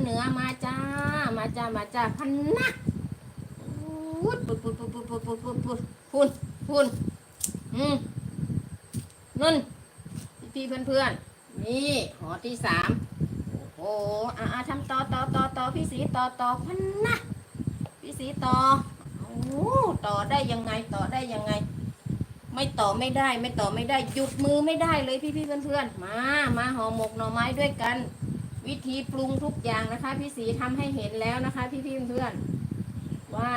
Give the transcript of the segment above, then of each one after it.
เหนือมาจ้า มาจ้า มาจ้าพันนะพูดพูดพูดพูดพูดพูดพูดพูดพูดพูดพุดอืมนุ่นพี่เพื่อนเพื่อนนี่หอที่สามโอ้โหอ่าทำต่อต่อต่อต่อพี่สีต่อต่อพันนะพี่สีต่อโอ้ต่อได้ยังไงต่อได้ยังไง ไม่ต่อไม่ได้ ไม่ต่อไม่ได้หยุดมือไม่ได้เลยพี่พี่เพื่อนเพื่อนมา มาห่อหมกหน่อไม้ด้วยกัน วิธีปรุงทุกอย่างนะคะ พี่สีทำให้เห็นแล้วนะคะ พี่พี่เพื่อนว่า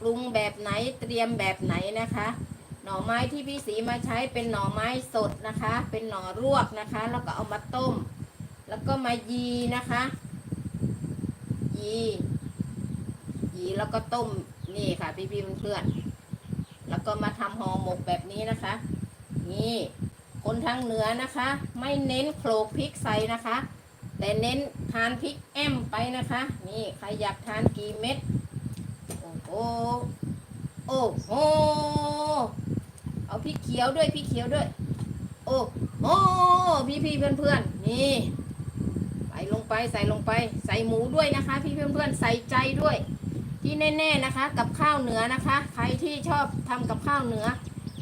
ปรุงแบบไหนเตรียมแบบไหนนะคะ หน่อไม้ที่พี่สีมาใช้เป็นหน่อไม้สดนะคะ เป็นหน่อรวกนะคะ แล้วก็เอามาต้ม แล้วก็มายีนะคะ ยียีแล้วก็ต้มนี่ค่ะ พี่พี่เพื่อนแล้วก็มาทำห่อหมกแบบนี้นะคะ นี่คนทางเหนือนะคะ ไม่เน้นโขลกพริกใส่นะคะ แต่เน้นทานพริกแอมไปนะคะ นี่ใครอยากทานกี่เม็ด โอ้โหโอ้โหเอาพริกเขียวด้วยพริกเขียวด้วย โอ้โหพี่พี่เพื่อนเพื่อนๆนี่ใส่ลงไปใส่ลงไป ใส่หมูด้วยนะคะ พี่เพื่อนเพื่อนๆใส่ใจด้วย ที่แน่ ๆนะคะ กับข้าวเหนือนะคะ ใครที่ชอบทำกับข้าวเหนือ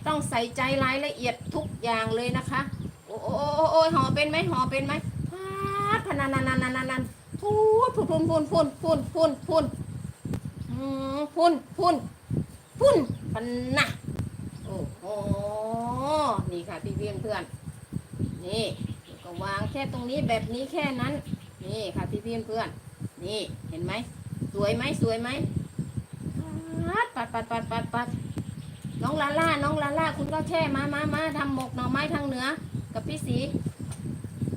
ต้องใส่ใจรายละเอียดทุกอย่างเลยนะคะ โอ้โอ้โอ้โอ้ห่อเป็นไหมห่อเป็นไหม พนันนันนันนันนันนันพูดพูดพูนพูนพูนพูนพูนพูนพูนพูนพูนพันนะโอ้โหนี่ค่ะพี่เพื่อนเพื่อนนี่ก็วางแค่ตรงนี้แบบนี้แค่นั้น นี่ค่ะพี่เพื่อนเพื่อนนี่เห็นไหมสวยไหมสวยไหมปัดปัดปัดปัดปัดน้องลาล่าน้องลาล่าคุณก็แช่มามามาทำหมกหน่อไม้ทางเหนือ กับพี่สี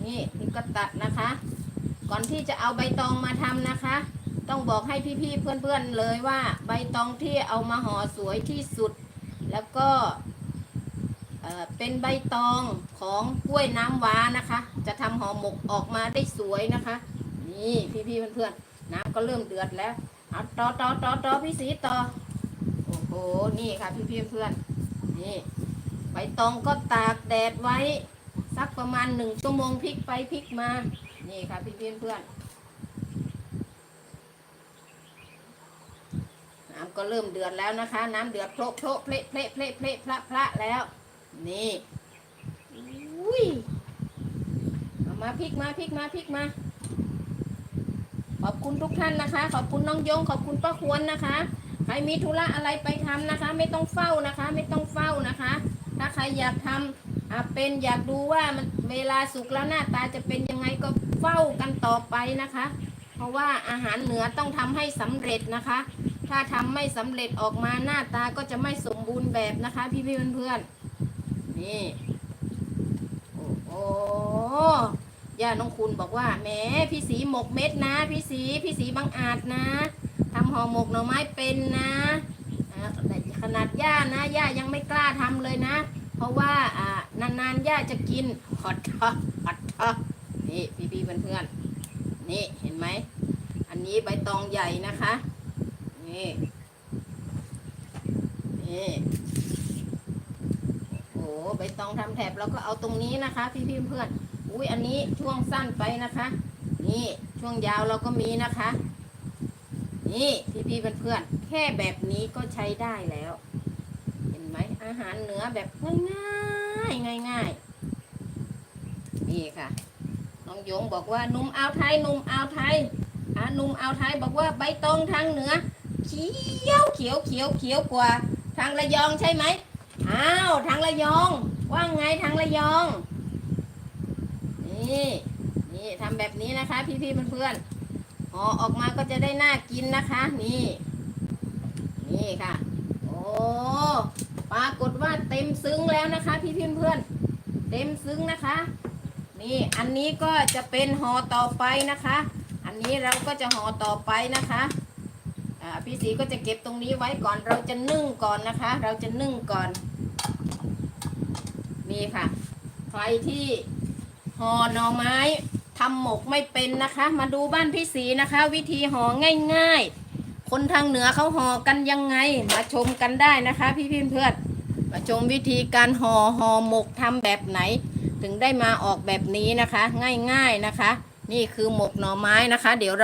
นี่นี่ก็ตัดนะคะ ก่อนที่จะเอาใบตองมาทำนะคะ ต้องบอกให้พี่ๆเพื่อนๆเลยว่า ใบตองที่เอามาห่อสวยที่สุด แล้วก็เป็นใบตองของกล้วยน้ำว้านะคะ จะทำห่อหมกออกมาได้สวยนะคะ นี่พี่ๆเพื่อนๆน้ำก็เริ่มเดือดแล้วเอาต่อต่อต่อต่อพี่สีต่อโอ้โหนี่ค่ะพี่พี่เพื่อนนี่ใบตองก็ตากแดดไว้ สักประมาณหนึ่งชั่วโมงพลิกไปพลิกมา นี่ค่ะพี่พี่เพื่อนน้ำก็เริ่มเดือดแล้วนะคะ น้ำเดือดโพะโพะเพละเพละเพละเพละพระพระแล้ว นี่อุ้ยเอามาพลิกมาพลิกมาพลิกมา ขอบคุณทุกท่านนะคะ ขอบคุณน้องยง ขอบคุณป้าควรนะคะใครมีธุระอะไรไปทำนะคะ ไม่ต้องเฝ้านะคะ ไม่ต้องเฝ้านะคะ ถ้าใครอยากทำ อะเป็นอยากดูว่ามันเวลาสุกแล้วหน้าตาจะเป็นยังไงก็เฝ้ากันต่อไปนะคะ เพราะว่าอาหารเหนือต้องทำให้สำเร็จนะคะ ถ้าทำไม่สำเร็จออกมาหน้าตาก็จะไม่สมบูรณ์แบบนะคะ พี่พี่เพื่อนๆนี่โอ้โหย่าน้องคุณบอกว่าแหมพี่สีหมกเม็ดนะ พี่สีพี่สีบางอาจนะทำห่อหมกหน่อไม้เป็นนะขนาดย่านะย่ายังไม่กล้าทำเลยนะ เพราะว่าอ่า นานๆย่าจะกินฮอตทอฮอตทอนี่พี่พี่ๆเพื่อนๆนี่เห็นไหม อันนี้ใบตองใหญ่นะคะ นี่นี่โอ้โหใบตองทำแถบเราก็เอาตรงนี้นะคะพี่พี่ๆเพื่อนอุ้ยอันนี้ช่วงสั้นไปนะคะ นี่ช่วงยาวเราก็มีนะคะ นี่พี่พี่ๆเพื่อนๆแค่แบบนี้ก็ใช้ได้แล้ว อาหารเหนือแบบง่ายง่ายๆง่ายนี่ค่ะ น้องยงบอกว่าหนุ่มอ่าวไทยหนุ่มอ่าวไทยอ่าหนุ่มอ่าวไทยบอกว่าใบตองทางเหนือเขียวเขียวเขียวเขียวกว่า ทางระยองใช่ไหมอ้าวทางระยอง ว่าไงทางระยอง นี่นี่ทำแบบนี้นะคะ พี่พี่ๆเพื่อนๆห่อออกมาก็จะได้น่ากินนะคะ นี่ นี่ค่ะ โอ้ ปรากฏว่าเต็มซึ้งแล้วนะคะ พี่พี่เพื่อนๆเต็มซึ้งนะคะ นี่อันนี้ก็จะเป็นห่อต่อไปนะคะ อันนี้เราก็จะห่อต่อไปนะคะพี่สีก็จะเก็บตรงนี้ไว้ก่อนเราจะนึ่งก่อนนะคะ เราจะนึ่งก่อนนี่ค่ะ ใครที่ห่อหน่อไม้ทำหมกไม่เป็นนะคะ มาดูบ้านพี่สีนะคะ วิธีห่อง่าย ๆ คนทางเหนือเขาห่อกันยังไง มาชมกันได้นะคะ พี่เพื่อนมาชมวิธีการห่อห่อหมกทำแบบไหน ถึงได้มาออกแบบนี้นะคะ ง่ายๆนะคะ นี่คือหมกหน่อไม้นะคะ เดี๋ยวเรา